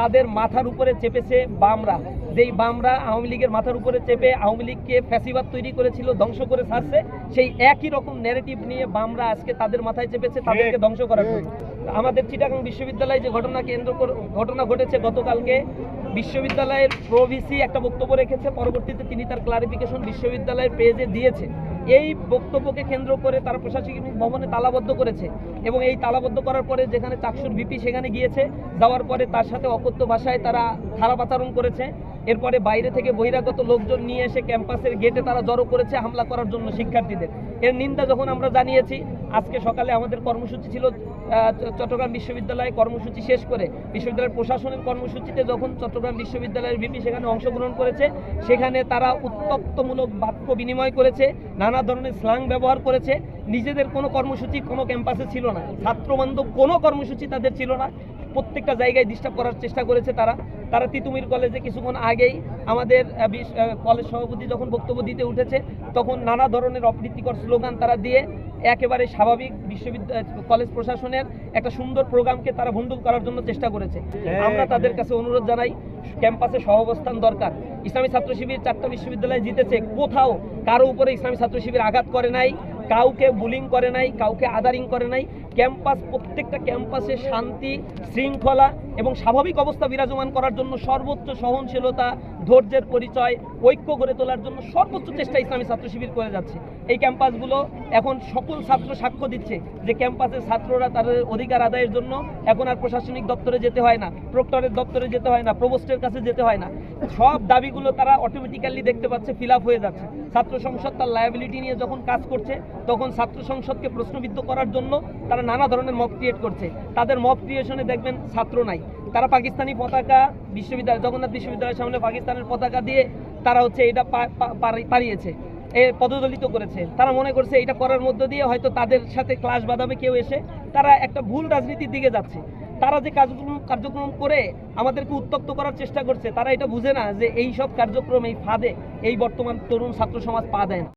তাদের মাথার উপরে চেপেছে বামরা। যেই বামরা আওয়ামী লীগের মাথার উপরে চেপে আওয়ামী লীগকে ফ্যাসিবাদ তৈরি করেছিল ধ্বংস করে ছাড়ছে সেই একই রকম ন্যারেটিভ নিয়ে বামরা আজকে তাদের মাথায় চেপেছে তাদেরকে ধ্বংস করার জন্য। আমাদের চিটাগাং বিশ্ববিদ্যালয়ে যে ঘটনা কেন্দ্র ঘটনা ঘটেছে গতকালকে বিশ্ববিদ্যালয়ের প্রভিসি একটা বক্তব্য রেখেছে পরবর্তীতে তিনি তার ক্লারিফিকেশন বিশ্ববিদ্যালয়ের পেজে দিয়েছে এই বক্তব্যকে কেন্দ্র করে তারা প্রশাসনিক ভবনে তালাবদ্ধ করেছে এবং এই তালাবদ্ধ করার পরে যেখানে চাকসুর ভিপি সেখানে গিয়েছে, যাওয়ার পরে তার সাথে অকথ্য ভাষায় তারা খারাপ আচরণ করেছে। এরপরে বাইরে থেকে বহিরাগত লোকজন নিয়ে এসে ক্যাম্পাসের গেটে তারা জড়ো করেছে হামলা করার জন্য শিক্ষার্থীদের। এর নিন্দা যখন আমরা জানিয়েছি, আজকে সকালে আমাদের কর্মসূচি ছিল চট্টগ্রাম বিশ্ববিদ্যালয়ে কর্মসূচি শেষ করে বিশ্ববিদ্যালয়ের প্রশাসনের কর্মসূচিতে যখন চট্টগ্রাম বিশ্ববিদ্যালয়ের ভিপি সেখানে অংশগ্রহণ করেছে, সেখানে তারা উত্তপ্তমূলক বাক্য বিনিময় করেছে, নানা ধরনের স্লাং ব্যবহার করেছে। নিজেদের কোনো কর্মসূচি কোনো ক্যাম্পাসে ছিল না। ছাত্রবান্ধব কোনো কর্মসূচি তাদের ছিল না। প্রত্যেকটা জায়গায় ডিস্টার্ব করার চেষ্টা করেছে তারা। তারা তিতুমির কলেজে কিছুক্ষণ আগেই আমাদের বিশ- কলেজ সভাপতি যখন বক্তব্য দিতে উঠেছে তখন নানা ধরনের অপ্রীতিকর স্লোগান তারা দিয়ে একেবারে স্বাভাবিক বিশ্ববিদ্যালয় কলেজ প্রশাসনের একটা সুন্দর প্রোগ্রামকে তারা ভণ্ডুল করার জন্য চেষ্টা করেছে। আমরা তাদের কাছে অনুরোধ জানাই ক্যাম্পাসে সহাবস্থান দরকার। ইসলামী ছাত্র শিবির চারটা বিশ্ববিদ্যালয়ে জিতেছে কোথাও কারও উপরে ইসলামী ছাত্র শিবির আঘাত করে নাই। কাউকে বুলিং করে নাই, কাউকে আদারিং করে নাই। ক্যাম্পাস প্রত্যেকটা ক্যাম্পাসে শান্তি, শৃঙ্খলা এবং স্বাভাবিক অবস্থা বিরাজমান করার জন্য সর্বোচ্চ সহনশীলতা, ধৈর্যের পরিচয়, ঐক্য গড়ে তোলার জন্য সর্বোচ্চ চেষ্টা ইসলামী ছাত্র শিবির করে যাচ্ছে। এই ক্যাম্পাসগুলো এখন সকল ছাত্র সাক্ষ্য দিচ্ছে যে ক্যাম্পাসের ছাত্ররা তাদের অধিকার আদায়ের জন্য এখন আর প্রশাসনিক দপ্তরে যেতে হয় না প্রক্টরের দপ্তরে যেতে হয় না প্রবোস্টের কাছে যেতে হয় না। সব দাবিগুলো তারা অটোমেটিক্যালি দেখতে পাচ্ছে ফিল হয়ে যাচ্ছে। ছাত্র সংসদ তার লায়াবিলিটি নিয়ে যখন কাজ করছে তখন ছাত্র সংসদকে প্রশ্নবিদ্ধ করার জন্য তারা নানা ধরনের মব ক্রিয়েট করছে। তাদের মব ক্রিয়েশনে দেখবেন ছাত্র নাই। তারা পাকিস্তানি পতাকা বিশ্ববিদ্যালয়, জগন্নাথ বিশ্ববিদ্যালয়ের সামনে পাকিস্তানের পতাকা দিয়ে তারা হচ্ছে এটা পারিয়েছে এ পদদলিত করেছে। তারা মনে করছে এটা করার মধ্য দিয়ে হয়তো তাদের সাথে ক্লাস বাঁধাবে কেউ এসে। তারা একটা ভুল রাজনীতির দিকে যাচ্ছে। তারা যে কাজক্রম কার্যক্রম করে আমাদেরকে উত্তপ্ত করার চেষ্টা করছে, তারা এটা বুঝে না যে এই সব কার্যক্রম এই ফাঁদে, এই বর্তমান তরুণ ছাত্র সমাজ পা দেয় না।